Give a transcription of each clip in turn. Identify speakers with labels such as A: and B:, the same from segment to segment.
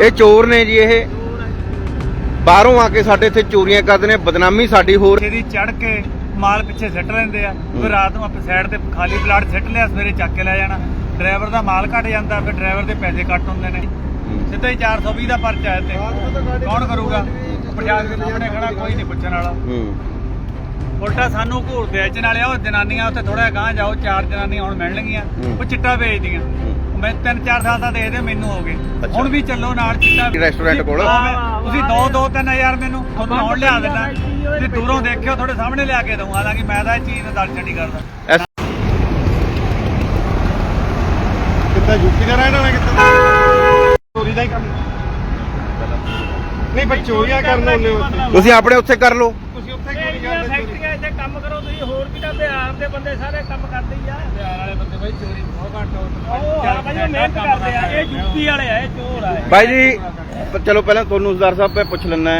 A: ਇਹ ਚੋਰ ਨੇ ਜੀ ਇਹ। ਬਾਹਰੋਂ ਆ ਕੇ ਸਾਡੇ ਇੱਥੇ ਚੋਰੀਆਂ ਕਰਦੇ ਨੇ ਬਦਨਾਮੀ ਸਾਡੀ ਹੋਰ।
B: ਦੀ ਚੜ ਕੇ ਮਾਲ ਪਿੱਛੇ ਸਿੱਟ ਲੈਂਦੇ ਆ ਫਿਰ ਰਾਤ ਨੂੰ ਆਪਾਂ ਸਾਈਡ ਤੇ ਖਾਲੀ ਪਲਾਟ ਸਿੱਟ ਲਿਆ ਸਵੇਰੇ ਚੱਕ ਕੇ ਲੈ ਜਾਣਾ। ਡਰਾਈਵਰ ਦਾ ਮਾਲ ਘਟ ਜਾਂਦਾ ਫਿਰ ਡਰਾਈਵਰ ਦੇ ਪੈਸੇ ਕੱਟ ਹੁੰਦੇ ਨੇ। ਸਿੱਧਾ ਹੀ 420 ਦਾ ਪਰਚਾ ਹੈ ਤੇ ਕੌਣ ਕਰੂਗਾ? ਪੰਜਾਬ ਦੇ ਸਾਹਮਣੇ ਖੜਾ ਕੋਈ ਨਹੀਂ ਪੁੱਛਣ ਵਾਲਾ।
A: ਹੂੰ।
B: ਉਲਟਾ ਸਾਨੂੰ ਘੂਰਦੇ ਆ ਨਾਲੇ ਉਹ ਜਨਾਨੀਆਂ ਉੱਥੇ ਥੋੜਾ ਗਾਂ ਜਾਓ ਚਾਰ ਜਨਾਨੀਆਂ ਹੁਣ ਮਿਲਣਗੀਆਂ। ਉਹ ਚਿੱਟਾ ਵੇਚਦੀਆਂ। ਮੈਂ 3-4 ਸਾਲ ਦਾ ਦੇਖਦੇ ਮੈਨੂੰ ਹੋ ਗਏ। ਹੁਣ ਵੀ ਚੱਲੋ ਨਾਲ ਚਿੱਟਾ
A: ਰੈਸਟੋਰੈਂਟ ਕੋਲ?
B: ਹਾਂ, ਤੁਸੀਂ 2-2 3000 ਮੈਨੂੰ ਤੁਹਾਨੂੰ ਹੁਣ ਲਿਆ ਦੇਣਾ ਤੇ ਦੂਰੋਂ ਦੇਖਿਓ ਤੁਹਾਡੇ ਸਾਹਮਣੇ ਲਿਆ ਕੇ ਦਊਂ। ਹਾਲਾਂਕਿ ਮੈਂ ਤਾਂ ਇਹ ਚੀਜ਼ ਨੂੰ ਦਰਸ਼ਨ ਨਹੀਂ ਕਰਦਾ।
C: ਕਿੱਦਾਂ ਯੂਪੀ ਦਾ ਰਹਿਣ ਵਾਲਾ ਕਿੱਦਾਂ? ਚੋਰੀ ਦਾ ਹੀ ਕੰਮ। ਨਹੀਂ ਪਰ ਚੋਰੀਆਂ ਕਰਨ ਆਉਂਦੇ ਹੋ ਉੱਥੇ।
A: ਤੁਸੀਂ ਆਪਣੇ ਉੱਥੇ ਕਰ ਲਓ।
C: ਤੁਸੀਂ ਉੱਥੇ ਕਿਉਂ ਨਹੀਂ ਕਰਦੇ ਚੋਰੀ
B: ਇੱਥੇ ਕੰਮ ਕਰੋ ਤੁਸੀਂ ਹੋਰ ਵੀ ਤਾਂ ਬਿਹਾਰ ਦੇ ਬੰਦੇ ਸਾਰੇ ਕੰਮ ਕਰਦੇ ਹੀ ਆ। ਬਿਹਾਰ ਵਾਲੇ ਬੰਦੇ ਬਾਈ ਚੋਰੀ ਬਹੁਤ ਘੱਟ ਉਹ ਹਾਂ ਬਾਈ ਉਹ ਮਿਹਨਤ ਕਰਦੇ ਆ। ਇਹ ਯੂਪੀ ਵਾਲੇ ਆ ਇਹ ਚੋਰ ਆ
A: ਬਾਈ ਜੀ ਪ- ਚਲੋ ਪਹਿਲਾਂ ਤੁਹਾਨੂੰ ਸਰਦਾਰ ਸਾਹਿਬ ਮੈਂ ਪੁੱਛ ਲੈਣਾ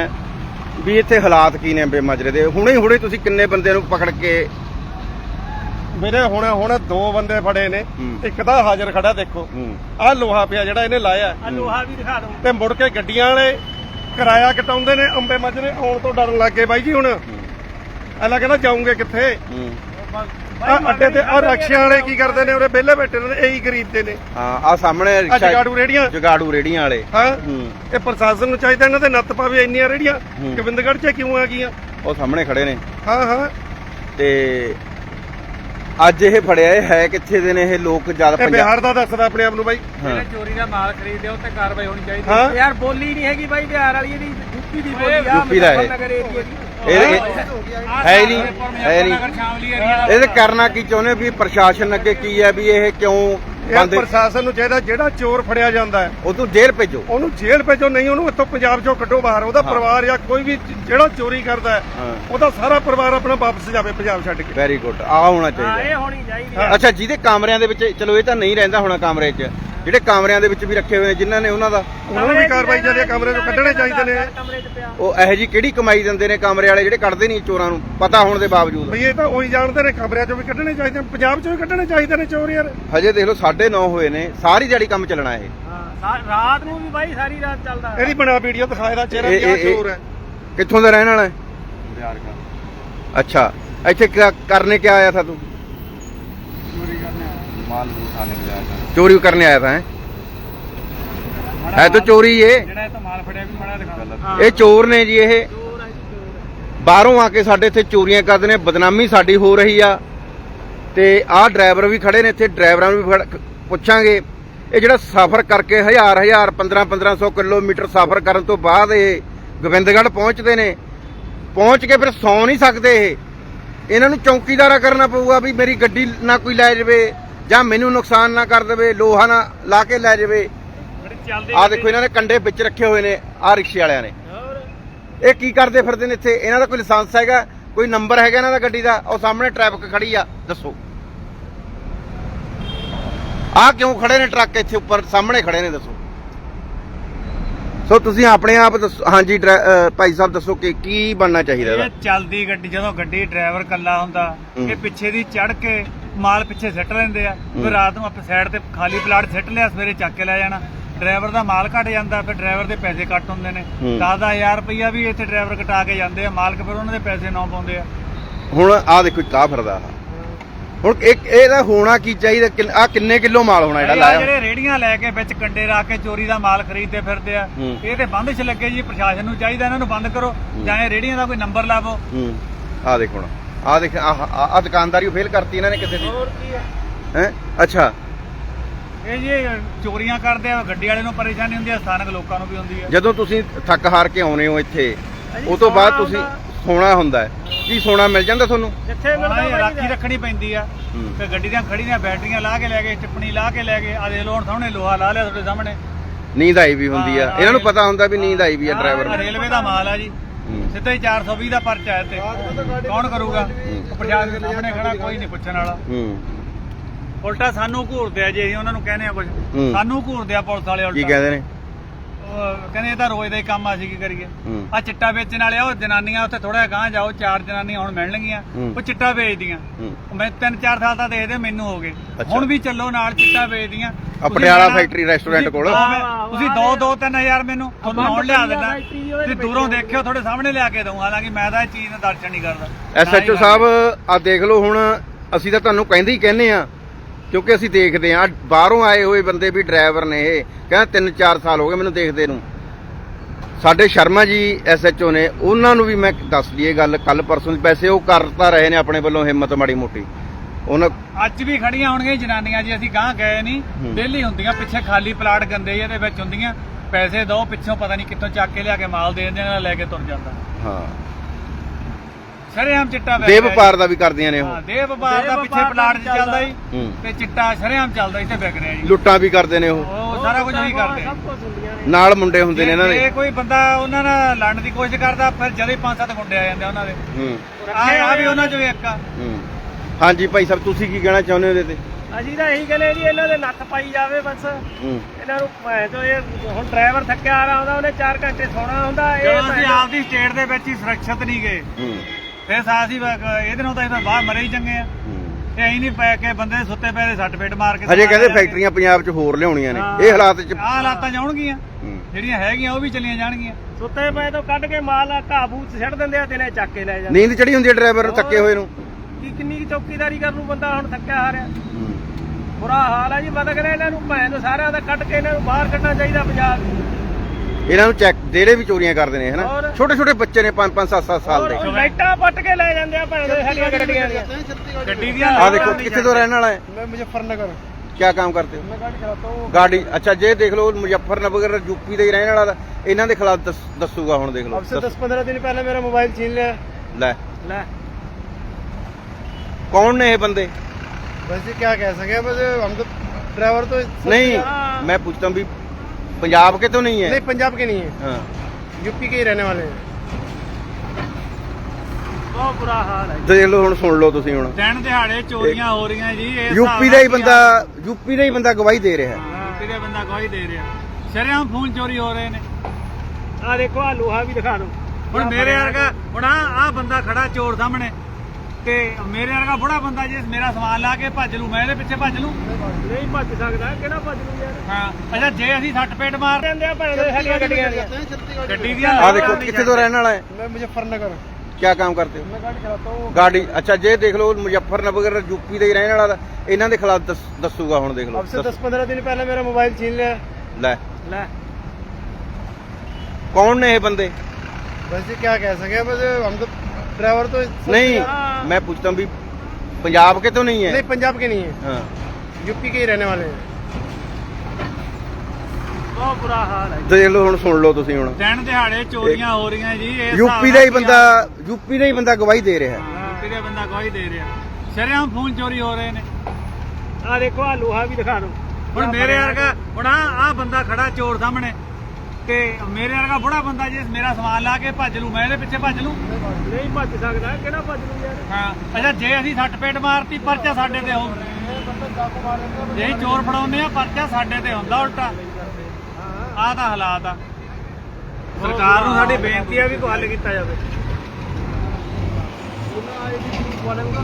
A: ਵੀ ਇੱਥੇ ਹਾਲਾਤ ਕੀ ਨੇ ਅੰਬੇ ਮਾਜਰੇ ਦੇ? ਹੁਣੇ ਹੁਣੇ ਤੁਸੀਂ ਕਿੰਨੇ ਬੰਦਿਆਂ ਨੂੰ ਪਕੜ ਕੇ
C: ਮੇਰੇ ਹੁਣ ਹੁਣ ਦੋ ਬੰਦੇ ਫੜੇ ਨੇ।
A: ਹੂੰ।
C: ਇੱਕ ਤਾਂ ਹਾਜ਼ਰ ਖੜਾ ਦੇਖੋ।
A: ਹੂੰ।
C: ਆਹ ਲੋਹਾ ਪਿਆ ਜਿਹੜਾ ਇਹਨੇ ਲਾਇਆ।
B: ਆ ਲੋਹਾ ਵੀ ਦਿਖਾ ਦਿਓ।
C: ਤੇ ਮੁੜ ਕੇ ਗੱਡੀਆਂ ਵਾਲੇ ਕਿਰਾਇਆ ਕਟਾਉਂਦੇ ਨੇ ਅੰਬੇ ਮਾਜਰੇ ਆਉਣ ਤੋਂ ਡਰਨ ਲੱਗ ਗਏ ਬਾਈ ਜੀ ਹੁਣ। ਅਲਾ ਕਹਿੰਦਾ ਜਾਉਂਗੇ ਕਿੱਥੇ?
A: ਹੂੰ।
C: ਆ ਅੱਡੇ ਤੇ ਆ ਰਕਸ਼ਿਆਂ ਵਾਲੇ ਕੀ ਕਰਦੇ ਨੇ ਉਹਦੇ ਵਿਹਲੇ ਬੈਠੇ ਨੇ ਇਹੀ ਖਰੀਦਦੇ ਨੇ।
A: ਹਾਂ ਆ ਸਾਹਮਣੇ
C: ਆ
A: ਰਿਕਸ਼ਾ
C: ਜਗਾੜੂ ਰੇੜੀਆਂ।
A: ਜਗਾੜੂ ਰੇੜੀਆਂ ਵਾਲੇ।
C: ਹਾਂ?
A: ਹੂੰ।
C: ਇਹ ਪ੍ਰਸ਼ਾਸਨ ਨੂੰ ਚਾਹੀਦਾ ਇਹਨਾਂ ਤੇ ਨੱਥ ਪਾਵੇ ਇੰਨੀਆਂ ਰੇੜੀਆਂ।
A: ਹੂੰ।
C: ਗੋਬਿੰਦਗੜ੍ਹ 'ਚ ਕਿਉਂ ਆ ਗਈਆਂ?
A: ਉਹ ਸਾਹਮਣੇ ਖੜੇ ਨੇ।
C: ਹਾਂ ਹਾਂ।
A: ਤੇ ਅੱਜ ਇਹ ਫੜਿਆ ਇਹ ਹੈ ਕਿੱਥੇ ਦੇ ਨੇ ਇਹ ਲੋਕ ਜਦ
C: ਇਹ
A: ਪੰਜਾਬ
C: ਬਿਹਾਰ ਦਾ ਦੱਸਦਾ ਆਪਣੇ ਆਪ ਨੂੰ ਬਾਈ।
A: ਹਾਂ।
B: ਜਿਹੜੇ ਚੋਰੀ ਦਾ ਮਾਲ ਖਰੀਦਦੇ ਉਹ ਤੇ ਕਾਰਵਾਈ ਹੋਣੀ ਚਾਹੀਦੀ।
C: ਹਾਂ।
B: ਹੈ। ਯਾਰ ਬੋਲੀ ਨਹੀਂ ਹੈਗੀ ਬਾਈ ਬਿਹਾਰ ਵਾਲੀ ਇਹਦੀ ਯੂਪੀ ਦੀ ਬੋਲੀ ਆ
A: ਯੂਪੀ ਦਾ ਇਹ।
B: ਮੁਜ਼ੱਫਰਨਗਰ ਏਰੀਏ ਦੀ।
A: ਇਹ- ਇਹ- ਹੈ ਨਹੀਂ, ਹੈ ਨਹੀਂ। ਇਹਦੇ ਕਰਨਾ ਕੀ ਚਾਹੁੰਦੇ ਵੀ ਪ੍ਰਸ਼ਾਸਨ ਅੱਗੇ ਕੀ ਹੈ ਵੀ ਇਹ ਕਿਉਂ
C: ਇਹ
A: ਬੰਦੇ
C: ਪ੍ਰਸ਼ਾਸਨ ਨੂੰ ਚਾਹੀਦਾ ਜਿਹੜਾ ਚੋਰ ਫੜਿਆ ਜਾਂਦਾ ਹੈ
A: ਉਹ ਤੋਂ ਜੇਲ੍ਹ ਭੇਜੋ।
C: ਉਹਨੂੰ ਜੇਲ੍ਹ ਭੇਜੋ ਨਹੀਂ ਉਹਨੂੰ ਇੱਥੋਂ ਪੰਜਾਬ 'ਚੋਂ ਕੱਢੋ ਬਾਹਰ। ਉਹਦਾ। ਪਰਿਵਾਰ ਜਾਂ ਕੋਈ ਵੀ ਜਿਹੜਾ ਚੋਰੀ ਕਰਦਾ ਹੈ
A: ਹਾਂ।
C: ਉਹਦਾ ਸਾਰਾ ਪਰਿਵਾਰ ਆਪਣਾ ਵਾਪਸ ਜਾਵੇ ਪੰਜਾਬ ਛੱਡ ਕੇ।
A: ਵੈਰੀ ਗੁੱਡ ਆ ਹੋਣਾ
B: ਹਾਂ
A: ਚਾਹੀਦਾ।
B: ਇਹ ਹੋਣੀ ਚਾਹੀਦੀ ਹੈ।
A: ਅੱਛਾ ਜਿਹਦੇ ਕਮਰਿਆਂ ਦੇ ਵਿੱਚ ਚਲੋ ਇਹ ਤਾਂ ਨਹੀਂ ਰਹਿੰਦਾ ਹੋਣਾ ਕਮਰੇ 'ਚ। ਜਿਹੜੇ ਕਮਰਿਆਂ ਦੇ ਵਿੱਚ ਵੀ ਰੱਖੇ ਹੋਏ ਨੇ ਜਿਨ੍ਹਾਂ ਨੇ ਉਹਨਾਂ ਦਾ
C: ਉਹਨਾਂ ਨੂੰ ਵੀ ਕਾਰਵਾਈ ਜਿਹੜੇ ਕਮਰੇ 'ਚੋਂ ਕੱਢਣੇ ਚਾਹੀਦੇ ਨੇ।
B: ਕਮਰੇ 'ਚ ਪਿਆ।
A: ਉਹ ਇਹੋ ਜੀ ਕਿਹੜੀ ਕਮਾਈ ਦਿੰਦੇ ਨੇ ਕਮਰੇ ਵਾਲੇ ਜਿਹੜੇ ਕੱਢਦੇ ਨਹੀਂ ਚੋਰਾਂ ਨੂੰ ਪਤਾ ਹੋਣ ਦੇ ਬਾਵਜੂਦ।
C: ਬਈ ਇਹ ਤਾਂ ਉਹੀ ਜਾਣਦੇ ਨੇ ਕਮਰਿਆਂ 'ਚੋਂ ਵੀ ਕੱਢਣੇ ਚਾਹੀਦੇ ਨੇ ਪੰਜਾਬ 'ਚੋਂ ਵੀ ਕੱਢਣੇ ਚਾਹੀਦੇ ਨੇ ਚੋਰ ਯਾਰ।
A: ਹਜੇ ਦੇਖ ਲਓ 9:30 ਹੋਏ ਨੇ ਸਾਰੀ ਦਿਹਾੜੀ ਕੰਮ ਚੱਲਣਾ ਇਹ।
B: ਹਾਂ ਰਾਤ ਨੂੰ ਵੀ ਬਾਈ ਸਾਰੀ ਰਾਤ ਚੱਲਦਾ
C: ਇਹਦੀ ਬਣਾ ਵੀਡੀਓ ਦਿਖਾ ਇਹਦਾ ਚਿਹਰਾ ਕਿਹੜਾ ਚੋਰ ਹੈ।
A: ਕਿੱਥੋਂ ਦਾ ਰਹਿਣ ਵਾਲਾ ਹੈ?
B: ਬਿਹਾਰ ਦਾ।
A: ਅੱਛਾ ਇੱਥੇ ਕਰਨੇ ਕਿਆ ਆਇਆ था तू
B: ਚੋਰੀ ਕਰਨੇ ਮਾਲ ਉਠਾਣੇ ਲਿਆ
A: चोरी करने आया था हैं? है तो चोरी ये
B: ਜਿਹੜਾ ਇਹ ਤੋਂ ਮਾਲ ਫੜਿਆ ਵੀ ਮੜਾ ਦਿਖਾ
A: ਇਹ ਚੋਰ ਨੇ ਜੀ ਇਹ ਬਾਹਰੋਂ ਆ ਕੇ ਸਾਡੇ ਇੱਥੇ ਚੋਰੀਆਂ ਕਰਦੇ ਨੇ ਬਦਨਾਮੀ ਸਾਡੀ ਹੋ ਰਹੀ ਆ ਤੇ ਆਹ ਡਰਾਈਵਰ ਵੀ ਖੜੇ ਨੇ ਇੱਥੇ ਡਰਾਈਵਰਾਂ ਨੂੰ ਵੀ ਫੜ- ਪੁੱਛਾਂਗੇ ਇਹ ਜਿਹੜਾ ਸਫ਼ਰ ਕਰਕੇ ਹਜ਼ਾਰ ਹਜ਼ਾਰ 15 1500 ਕਿਲੋਮੀਟਰ ਸਫ਼ਰ ਕਰਨ ਤੋਂ ਬਾਅਦ ਇਹ ਗੋਬਿੰਦਗੜ੍ਹ ਪਹੁੰਚਦੇ ਨੇ ਪਹੁੰਚ ਕੇ ਫਿਰ ਸੌ ਨਹੀਂ ਸਕਦੇ ਇਹ ਇਹਨਾਂ ਨੂੰ ਚੌਕੀਦਾਰਾ ਕਰਨਾ ਪਊਗਾ ਵੀ ਮੇਰੀ ਗੱਡੀ ਨਾ ਕੋਈ ਲੈ ਜਾਵੇ ਜਾਂ ਮੈਨੂੰ ਨੁਕਸਾਨ ਨਾ ਕਰ ਦੇਵੇ ਲੋਹਾ ਨਾ ਲਾ ਕੇ ਲੈ ਜਾਵੇ। ਆਹ ਦੇਖੋ ਇਹਨਾਂ ਨੇ ਕੰਡੇ ਵਿੱਚ ਰੱਖੇ ਹੋਏ ਨੇ ਆਹ ਰਿਕਸ਼ੇ ਵਾਲਿਆਂ ਨੇ। ਇਹ ਕੀ ਕਰਦੇ ਫਿਰਦੇ ਨੇ ਇੱਥੇ? ਇਹਨਾਂ ਦਾ ਕੋਈ ਲਾਇਸੈਂਸ ਹੈਗਾ? ਕੋਈ ਨੰਬਰ ਹੈਗਾ ਇਹਨਾਂ ਦਾ ਗੱਡੀ ਦਾ? ਉਹ ਸਾਹਮਣੇ ਟ੍ਰੈਫਿਕ ਖੜੀ ਆ ਦੱਸੋ। ਆਹ ਕਿਉਂ ਖੜੇ ਨੇ ਟਰੱਕ ਇੱਥੇ ਉੱਪਰ? ਸਾਹਮਣੇ ਖੜੇ ਨੇ ਦੱਸੋ। ਸੋ ਤੁਸੀਂ ਆਪਣੇ ਆਪ ਦੱਸੋ ਹਾਂਜੀ ਭਾਈ ਸਾਹਿਬ ਦੱਸੋ ਕਿ ਕੀ ਬਣਨਾ ਚਾਹੀਦਾ
B: ਇਹ ਚੱਲਦੀ ਗੱਡੀ ਜਦੋਂ ਗੱਡੀ ਡਰਾਈਵਰ ਕੱਲਾ ਹੁੰਦਾ। ਇਹ ਪਿੱਛੇ ਦੀ ਚੜ ਕੇ ਮਾਲ ਪਿੱਛੇ ਸਿੱਟ ਲੈਂਦੇ ਆ। ਫਿਰ ਰਾਤ ਨੂੰ ਆਪਾਂ ਸਾਈਡ ਤੇ ਖਾਲੀ ਪਲਾਟ ਸਿੱਟ ਲਿਆ ਸਵੇਰੇ ਚੱਕ ਕੇ ਲੈ ਜਾਣਾ। ਡਰਾਈਵਰ ਦਾ ਮਾਲ ਘਟ ਜਾਂਦਾ ਫਿਰ ਡਰਾਈਵਰ ਦੇ ਪੈਸੇ ਕੱਟ ਹੁੰਦੇ ਨੇ।
A: ਹੂੰ।
B: 10000 ਰੁਪਈਆ ਵੀ ਇੱਥੇ ਡਰਾਈਵਰ ਕਟਾ ਕੇ ਜਾਂਦੇ ਆ ਮਾਲਕ ਫਿਰ ਉਹਨਾਂ ਦੇ ਪੈਸੇ ਨਾ ਪਾਉਂਦੇ ਆ।
A: ਹੁਣ ਆਹ ਦੇਖੋ ਕਾ ਫਿਰਦਾ। ਹੁਣ ਇੱਕ ਇਹਦਾ ਹੋਣਾ ਕੀ ਚਾਹੀਦਾ? ਆ ਕਿੰਨੇ ਕਿਲੋ ਮਾਲ ਹੋਣਾ ਜਿਹੜਾ ਲਾਇਆ?
B: ਜਿਹੜੇ ਰੇੜੀਆਂ ਲੈ ਕੇ ਵਿੱਚ ਕੰਡੇ ਰੱਖ ਕੇ ਚੋਰੀ ਦਾ ਮਾਲ ਖਰੀਦਦੇ ਫਿਰਦੇ ਆ। ਇਹ ਤੇ ਬੰਦ 'ਚ ਲੱਗੇ ਜੀ ਪ੍ਰਸ਼ਾਸਨ ਨੂੰ ਚਾਹੀਦਾ ਇਹਨਾਂ ਨੂੰ ਬੰਦ ਕਰੋ। ਜਾਂ ਇਹ ਰੇੜੀਆਂ ਦਾ ਕੋਈ ਨੰਬਰ ਲਾਵੋ।
A: ਆਹ ਦੇਖੋ ਹੁਣ। ਆਹ ਦੇਖ ਆਹ ਦੁਕਾਨਦਾਰੀ ਫੇਲ ਕਰਤੀ ਇਹਨਾਂ ਨੇ ਕਿਸੇ ਦੀ।
B: ਹੋਰ ਕੀ ਹੈ
A: ਹੈ? ਅੱਛਾ।
B: ਇਹ ਜੀ ਚੋਰੀਆਂ ਕਰਦੇ ਆ ਗੱਡੀ ਵਾਲੇ ਨੂੰ ਪਰੇਸ਼ਾਨੀ ਹੁੰਦੀ ਆ ਸਥਾਨਕ ਲੋਕਾਂ ਨੂੰ ਵੀ ਹੁੰਦੀ ਆ।
A: ਜਦੋਂ ਤੁਸੀਂ ਥੱਕ ਹਾਰ ਕੇ ਆਉਨੇ ਹੋ ਇੱਥੇ ਉਹ ਤੋਂ ਬਾਅਦ ਤੁਸੀਂ ਸੋਨਾ ਹੁੰਦਾ ਹੈ। ਕੀ ਸੋਨਾ ਮਿਲ ਜਾਂਦਾ ਤੁਹਾਨੂੰ?
B: ਜਿੱਥੇ ਮਿਲਦਾ ਰਾਖੀ ਰੱਖਣੀ ਪੈਂਦੀ ਆ।
A: ਹੂੰ।
B: ਤੇ ਗੱਡੀ ਦੀਆਂ ਖੜੀ ਦੀਆਂ ਬੈਟਰੀਆਂ ਲਾ ਕੇ ਲੈ ਗਏ ਟਿੱਪਣੀ ਲਾ ਕੇ ਲੈ ਗਏ ਆ ਦੇ ਲੋਨ ਸਾਹਮਣੇ ਲੋਹਾ ਲਾ ਲਿਆ ਤੁਹਾਡੇ ਸਾਹਮਣੇ।
A: ਨੀਂਦ ਆਈ ਵੀ ਹੁੰਦੀ ਆ।
B: ਹਾਂ,
A: ਇਹਨਾਂ ਨੂੰ ਪਤਾ ਹੁੰਦਾ ਵੀ ਨੀਂਦ ਆਈ ਵੀ ਆ ਡਰਾਈਵਰ ਨੂੰ।
B: ਰੇਲਵੇ ਦਾ ਮਾਲ ਆ ਜੀ।
A: ਹੂੰ।
B: ਸਿੱਧਾ ਹੀ 420 ਦਾ ਪਰਚਾ ਹੈ ਤੇ ਕੌਣ ਕਰੂਗਾ? ਪੰਜਾਬ ਦੇ ਸਾਹਮਣੇ ਖੜਾ ਕੋਈ ਨਹੀਂ ਪੁੱਛਣ ਵਾਲਾ।
A: ਹੂੰ।
B: ਉਲਟਾ ਸਾਨੂੰ ਘੂਰਦੇ ਆ ਜੇ ਅਸੀਂ ਉਹਨਾਂ ਨੂੰ ਕਹਿੰਦੇ ਆ ਕੁਝ। ਸਾਨੂੰ ਘੂਰਦੇ ਆ ਪੁਲਿਸ ਵਾਲੇ
A: ਕੀ
B: ਉਲਟਾ।
A: ਕਹਿੰਦੇ ਨੇ?
B: ਉਹ ਕਹਿੰਦੇ ਇਹ ਤਾਂ ਰੋਜ਼ ਦਾ ਹੀ ਕੰਮ ਆ ਕੀ ਕਰੀਏ?
A: ਹੂੰ।
B: ਆ ਚਿੱਟਾ ਵੇਚਣ ਵਾਲੇ ਆ, ਉਹ ਜਨਾਨੀਆਂ ਉੱਥੇ ਥੋੜਾ ਗਾਂ ਜਾਓ ਚਾਰ ਜਨਾਨੀਆਂ ਹੁਣ ਮਿਲਣਗੀਆਂ।
A: ਹੂੰ।
B: ਉਹ ਚਿੱਟਾ ਵੇਚਦੀਆਂ।
A: ਹੂੰ।
B: ਮੈਂ ਤਿੰਨ ਚਾਰ ਸਾਲ ਤਾਂ ਦੇਖਦੇ ਮੈਨੂੰ ਹੋ ਗਏ। ਹੁਣ ਵੀ ਚੱਲੋ ਨਾਲ ਚਿੱਟਾ ਵੇਚਦੀਆਂ। ਤੁਸੀਂ
A: ਪਟਿਆਲਾ ਫੈਕਟਰੀ ਰੈਸਟੋਰੈਂਟ ਕੋਲ?
B: ਹਾਂ, ਤੁਸੀਂ ਦੋ ਦੋ ਤਿੰਨ ਹਜ਼ਾਰ ਮੈਨੂੰ ਤੁਹਾਨੂੰ ਲਿਆ ਦੇਣਾ ਤੁਸੀਂ ਦੂਰੋਂ ਦੇਖਿਓ ਤੁਹਾਡੇ ਸਾਹਮਣੇ ਲਿਆ ਕੇ ਦਊਂ। ਹਾਲਾਂਕਿ ਮੈਂ ਤਾਂ ਇਹ ਚੀਜ਼ ਦਾ ਦਰਸ਼ਨ ਨਹੀਂ ਕਰਦਾ।
A: ਐਸਐਚਓ ਸਾਹਿਬ ਆ ਦੇਖ ਲਓ ਹੁਣ ਅਸੀਂ ਤਾਂ ਤੁਹਾਨੂੰ ਕਹਿੰਦੇ ਹੀ ਕਹਿੰਦੇ ਆ ਕਿਉਂਕਿ ਅਸੀਂ ਦੇਖਦੇ ਆ ਬਾਹਰੋਂ ਆਏ ਹੋਏ ਬੰਦੇ ਵੀ ਡਰਾਈਵਰ ਨੇ ਇਹ ਕਹਿੰਦਾ 3-4 ਸਾਲ ਹੋ ਗਏ ਮੈਨੂੰ ਦੇਖਦੇ ਨੂੰ। ਸਾਡੇ ਸ਼ਰਮਾ ਜੀ ਐਸਐਚਓ ਨੇ ਉਹਨਾਂ ਨੂੰ ਵੀ ਮੈਂ ਦੱਸ ਦਈਏ ਗੱਲ ਕੱਲ ਪਰਸੋਂ ਵੈਸੇ ਉਹ ਕਰਤਾ ਰਹੇ ਨੇ ਆਪਣੇ ਵੱਲੋਂ ਹਿੰਮਤ ਮਾੜੀ ਮੋਟੀ। ਉਹਨਾਂ
B: ਅੱਜ ਵੀ ਖੜੀਆਂ ਹੋਣਗੀਆਂ ਜਨਾਨੀਆਂ ਜੀ ਅਸੀਂ ਗਾਂ ਗਏ। ਨਹੀਂ ਦਿੱਲੀ ਹੁੰਦੀਆਂ ਪਿੱਛੇ ਖਾਲੀ ਪਲਾਟ ਗੰਦੇ ਜਿਹੇ ਦੇ ਵਿੱਚ ਹੁੰਦੀਆਂ ਪੈਸੇ ਦੋ ਪਿੱਛੋਂ ਪਤਾ ਨਹੀਂ ਕਿੱਥੋਂ ਚੱਕ ਕੇ ਲਿਆ ਕੇ ਮਾਲ ਦੇ ਦਿੰਦੇ ਨੇ ਲੈ ਕੇ ਤੁਰ ਜਾਂਦਾ।
A: ਹਾਂ।
B: ਸ਼ਰੇਆਮ ਚਿੱਟਾ ਵਿਕ
A: ਦੇ
B: ਰਿਹਾ
A: ਵਪਾਰ ਦਾ ਵੀ ਕਰਦੀਆਂ ਨੇ ਉਹ।
B: ਹਾਂ ਵਪਾਰ ਦਾ ਪਿੱਛੇ ਪਲਾਟ 'ਚ ਚੱਲਦਾ ਜੀ
A: ਹੂੰ।
B: ਤੇ ਚਿੱਟਾ ਸ਼ਰੇਆਮ ਚੱਲਦਾ ਇੱਥੇ ਵਿਕ ਰਿਹਾ ਜੀ।
A: ਲੁੱਟਾਂ ਵੀ ਕਰਦੇ ਨੇ ਉਹ।
B: ਉਹ ਸਾਰਾ ਕੁਝ ਨਹੀਂ ਕਰਦੇ।
D: ਸਭ ਕੁਝ ਹੁੰਦੀਆਂ ਨੇ।
A: ਨਾਲ ਮੁੰਡੇ ਹੁੰਦੇ ਨੇ ਇਹਨਾਂ
B: ਜੇ
A: ਦੇ
B: ਕੋਈ ਬੰਦਾ ਉਹਨਾਂ ਨਾਲ ਲੜਨ ਦੀ ਕੋਸ਼ਿਸ਼ ਕਰਦਾ ਫਿਰ ਜਦੇ ਹੀ ਪੰਜ ਸੱਤ ਗੁੰਡੇ ਆ ਜਾਂਦੇ ਉਹਨਾਂ ਦੇ।
A: ਹੂੰ।
B: ਆ ਆ ਵੀ ਉਹਨਾਂ ਚੋਂ ਇੱਕ ਆ।
A: ਹੂੰ। ਹਾਂਜੀ ਭਾਈ ਸਾਹਿਬ ਤੁਸੀਂ ਕੀ ਕਹਿਣਾ ਚਾਹੁੰਦੇ ਹੋ ਇਹਦੇ ਤੇ?
D: ਅਸੀਂ ਤਾਂ ਇਹੀ ਕਹਿੰਦੇ ਜੀ ਇਹਨਾਂ ਦੇ ਨੱਥ ਪਾਈ ਜਾਵੇ ਬਸ।
A: ਹੂੰ।
D: ਇਹਨਾਂ ਨੂੰ ਭੈਣ ਚੋ ਇਹ ਹੁਣ ਡਰਾਈਵਰ ਥੱਕਿਆ ਆ ਰਿਹਾ ਹੁੰਦਾ ਉਹਨੇ 4 ਘੰਟੇ ਸੌਣਾ ਹੁੰਦਾ ਇਹ
B: ਜਦੋਂ ਅਸੀਂ
D: ਭੈਣ ਚੋ-
B: ਆਪਦੀ ਸਟੇਟ ਦੇ ਵਿੱਚ ਹੀ ਸੁਰੱਖਿਅਤ ਨਹੀਂ ਗਏ
A: ਹੂੰ।
B: ਫਿਰ ਸਾਸੀ ਇਹਦੇ ਨਾਲ ਤਾਂ ਅਸੀਂ ਬਾਹਰ ਮਰੇ ਹੀ ਚੰਗੇ ਆ।
A: ਹੂੰ।
B: ਇਹ ਐਂ ਨਹੀਂ ਪੈ ਕੇ ਬੰਦੇ ਸੁੱਤੇ ਪਏ ਦੇ ਸੱਟ ਪੇਟ ਮਾਰ ਕੇ
A: ਹਜੇ ਕਹਿੰਦੇ ਫੈਕਟਰੀਆਂ ਪੰਜਾਬ 'ਚ ਹੋਰ ਲਿਆਉਣੀਆਂ ਨੇ। ਇਹ ਹਾਲਾਤ 'ਚ
B: ਆ ਹਾਲਾਤਾਂ ਜਾਣਗੀਆਂ
A: ਹੂੰ।
B: ਜਿਹੜੀਆਂ ਹੈਗੀਆਂ ਉਹ ਵੀ ਚੱਲੀਆਂ ਜਾਣਗੀਆਂ।
D: ਸੁੱਤੇ ਪਏ ਤੋਂ ਕੱਢ ਕੇ ਮਾਲ ਕਾਬੂ ਚ ਛੱਡ ਦਿੰਦੇ ਆ ਦਿਨੇ ਚੱਕ ਕੇ ਲੈ ਜਾਂਦੇ।
A: ਨੀਂਦ ਚੜੀ ਹੁੰਦੀ ਹੈ ਡਰਾਈਵਰ ਨੂੰ ਥੱਕੇ ਹੋਏ ਨੂੰ।
D: ਕੀ ਕਿੰਨੀ ਕੁ ਚੌਕੀਦਾਰੀ ਕਰਨ ਨੂੰ ਬੰਦਾ ਹੁਣ ਥੱਕਿਆ ਆ ਰਿਹਾ ਬੁਰਾ ਹਾਲ ਹੈ ਜੀ ਮੈਂ ਤਾਂ ਕਹਿੰਦਾ ਇਹਨਾਂ ਨੂੰ ਭੈਣ ਤੋਂ ਸਾਰਿਆਂ ਦਾ ਕੱਢ ਕੇ ਇਹਨਾਂ ਨੂੰ ਬਾਹਰ ਕੱਢਣਾ ਚਾਹੀਦਾ ਪੰਜਾਬ
A: ਇਹਨਾਂ ਨੂੰ ਚੈੱਕ ਦੇਰੇ ਵੀ ਚੋਰੀਆਂ ਕਰਦੇ ਨੇ ਹਨਾ
D: ਹੋਰ।
A: ਛੋਟੇ ਛੋਟੇ ਬੱਚੇ ਨੇ 5 5 7 7 ਸਾਲ ਦੇ
D: ਔਰ ਲਾਈਟਾਂ ਪੱਟ ਕੇ ਲੈ ਜਾਂਦੇ ਆ ਭੈਣ ਦੇ ਸਾਡੀਆਂ ਗੱਡੀਆਂ ਦੀਆਂ
B: ਗੱਡੀ ਦੀਆਂ
A: ਆ ਦੇਖੋ ਕਿੱਥੇ ਤੋਂ ਰਹਿਣ ਵਾਲਾ ਹੈ
C: ਮੈਂ ਮੁਜ਼ੱਫਰਨਗਰ
A: ਕੀ ਕੰਮ ਕਰਤੇ ਹੋ
C: ਮੈਂ ਗਾੜੀ ਚਲਾਤਾ ਹੂੰ
A: ਗਾੜੀ ਅੱਛਾ ਜੇ ਦੇਖ ਲਓ ਮੁਜ਼ੱਫਰਨਗਰ ਯੂਪੀ ਦੇ ਹੀ ਰਹਿਣ ਵਾਲਾ ਦਾ ਇਹਨਾਂ ਦੇ ਖਿਲਾਫ ਦੱਸ- ਦੱਸੂਗਾ ਹੁਣ ਦੇਖ ਲਓ
C: अब से दस पंद्रह दिन पहले मेरा मोबाइल छीन लिया
A: ਲੈ
D: ਲੈ
A: ਕੌਣ ਨੇ ਇਹ ਬੰਦੇ
C: वैसे क्या कह सके बस हम तो ड्राइवर तो
A: ਨਹੀਂ
D: ਹਾਂ।
A: ਮੈਂ ਪੁੱਛਦਾ ਵੀ ਪੰਜਾਬ ਕੇ ਤੋਂ ਨਹੀਂ ਹੈ
C: नहीं पंजाब के नहीं है
A: ਹਾਂ
C: यूपी के ही रहने वाले हैं
D: ਬਹੁਤ ਬੁਰਾ ਹਾਲ ਹੈ
A: ਦੇਖ ਲਓ ਹੁਣ ਸੁਣ ਲਓ ਤੁਸੀਂ ਹੁਣ
B: ਦਿਨ ਦਿਹਾੜੇ ਚੋਰੀਆਂ ਹੋ ਰਹੀਆਂ ਜੀ ਇਸ
A: ਯੂਪੀ
B: ਹਿਸਾਬ
A: ਦਾ ਹੀ
B: ਨਾਲ
A: ਬੰਦਾ ਯੂਪੀ ਦਾ ਹੀ ਬੰਦਾ ਗਵਾਹੀ ਦੇ ਰਿਹਾ ਹੈ
B: ਹਾਂ, ਯੂਪੀ ਦਾ ਬੰਦਾ ਗਵਾਹੀ ਦੇ ਰਿਹਾ ਸ਼ਰੇਆਮ ਫੋਨ ਚੋਰੀ ਹੋ ਰਹੇ ਨੇ
D: ਆ ਦੇਖੋ ਆ ਲੋਹਾ ਵੀ ਦਿਖਾ ਦਿਓ
B: ਹੁਣ ਮੇਰੇ ਵਰਗਾ ਹੁਣ ਆ ਆ ਬੰਦਾ ਖੜਾ ਚੋਰ ਸਾਹਮਣੇ ਤੇ ਮੇਰੇ ਵਰਗਾ ਬੁੜਾ ਬੰਦਾ ਜੇ ਮੇਰਾ ਸਮਾਨ ਲਾ ਕੇ ਭੱਜ ਲੂ ਮੈਂ ਇਹਦੇ ਪਿੱਛੇ ਭੱਜ ਲੂ
D: ਨਹੀਂ ਭੱਜ ਸਕਦਾ ਕਿਹੜਾ ਭੱਜ ਲੂ ਯਾਰ
B: ਹਾਂ ਅੱਛਾ ਜੇ ਅਸੀਂ ਸੱਟ ਪੇਟ ਮਾਰ
D: ਜਾਂਦੇ ਆ ਭੈਣ ਦੇ ਸਾਡੀਆਂ ਗੱਡੀਆਂ ਦੀਆਂ
B: ਗੱਡੀ ਦੀਆਂ
A: ਆ ਦੇਖੋ ਕਿੱਥੇ ਤੋਂ ਰਹਿਣ ਵਾਲਾ ਹੈ
C: मैं मुजफ्फरनगर
A: ਕੀ ਕੰਮ ਕਰਤੇ ਹੋ
C: मैं गाड़ी चलाता हूँ
A: ਗਾੜੀ ਅੱਛਾ ਜੇ ਦੇਖ ਲਓ ਮੁਜ਼ੱਫਰਨਗਰ ਯੂਪੀ ਦੇ ਹੀ ਰਹਿਣ ਵਾਲਾ ਦਾ ਇਹਨਾਂ ਦੇ ਖਿਲਾਫ ਦੱਸ- ਦੱਸੂਗਾ ਹੁਣ ਦੇਖ ਲਓ
C: अब से दस पंद्रह दिन पहले मेरा मोबाइल छीन लिया
A: ਲੈ
D: ਲੈ
A: ਕੌਣ ਨੇ ਇਹ ਬੰਦੇ
C: वैसे क्या कह सके बस हम तो ड्राइवर तो
A: ਨਹੀਂ
D: ਹਾਂ।
A: ਮੈਂ ਪੁੱਛਦਾ ਵੀ ਪੰਜਾਬ ਕੇ ਤੋਂ ਨਹੀਂ ਹੈ
C: नहीं पंजाब के नहीं है
A: ਹਾਂ
C: यूपी के ही रहने वाले हैं
D: ਬਹੁਤ ਬੁਰਾ ਹਾਲ ਹੈ
A: ਦੇਖ ਲਓ ਹੁਣ ਸੁਣ ਲਓ ਤੁਸੀਂ ਹੁਣ
B: ਦਿਨ ਦਿਹਾੜੇ ਚੋਰੀਆਂ ਹੋ ਰਹੀਆਂ ਜੀ ਇਸ ਹਿਸਾਬ
A: ਯੂਪੀ ਦਾ ਹੀ
B: ਨਾਲ
A: ਬੰਦਾ ਯੂਪੀ ਦਾ ਹੀ ਬੰਦਾ ਗਵਾਹੀ ਦੇ ਰਿਹਾ ਹੈ
B: ਹਾਂ, ਯੂਪੀ ਦਾ ਬੰਦਾ ਗਵਾਹੀ ਦੇ ਰਿਹਾ ਸ਼ਰੇਆਮ ਫੋਨ ਚੋਰੀ ਹੋ ਰਹੇ ਨੇ
D: ਆ ਦੇਖੋ ਆ ਲੋਹਾ ਵੀ ਦਿਖਾ ਦਿਓ
B: ਹੁਣ ਮੇਰੇ ਵਰਗਾ ਹੁਣ ਆ ਆ ਬੰਦਾ ਖੜਾ ਚੋਰ ਸਾਹਮਣੇ ਤੇ ਮੇਰੇ ਵਰਗਾ ਬੁੜਾ ਬੰਦਾ ਜੇ ਮੇਰਾ ਸਮਾਨ ਲਾ ਕੇ ਭੱਜ ਲੂ ਮੈਂ ਇਹਦੇ ਪਿੱਛੇ ਭੱਜ ਲੂ
D: ਨਹੀਂ ਭੱਜ ਸਕਦਾ ਕਿਹੜਾ ਭੱਜ ਲੂ ਯਾਰ?
B: ਹਾਂ ਅੱਛਾ ਜੇ ਅਸੀਂ ਸੱਟ ਪੇਟ ਮਾਰਤੀ ਪਰਚਾ ਸਾਡੇ ਤੇ ਹੋ ਜੇ ਅਸੀਂ ਚੋਰ ਫੜਾਉਂਦੇ ਆ ਪਰਚਾ ਸਾਡੇ ਤੇ ਹੁੰਦਾ ਉਲਟਾ। ਆਹ ਤਾਂ ਹਾਲਾਤ ਆ। ਸਰਕਾਰ ਨੂੰ ਸਾਡੀ ਬੇਨਤੀ ਆ ਵੀ ਕੋਈ ਹੱਲ ਕੀਤਾ ਜਾਵੇ।
D: ਉਹਨਾਂ ਆਏ ਜੀ ਵਾਲੇ ਨੂੰ ਤਾਂ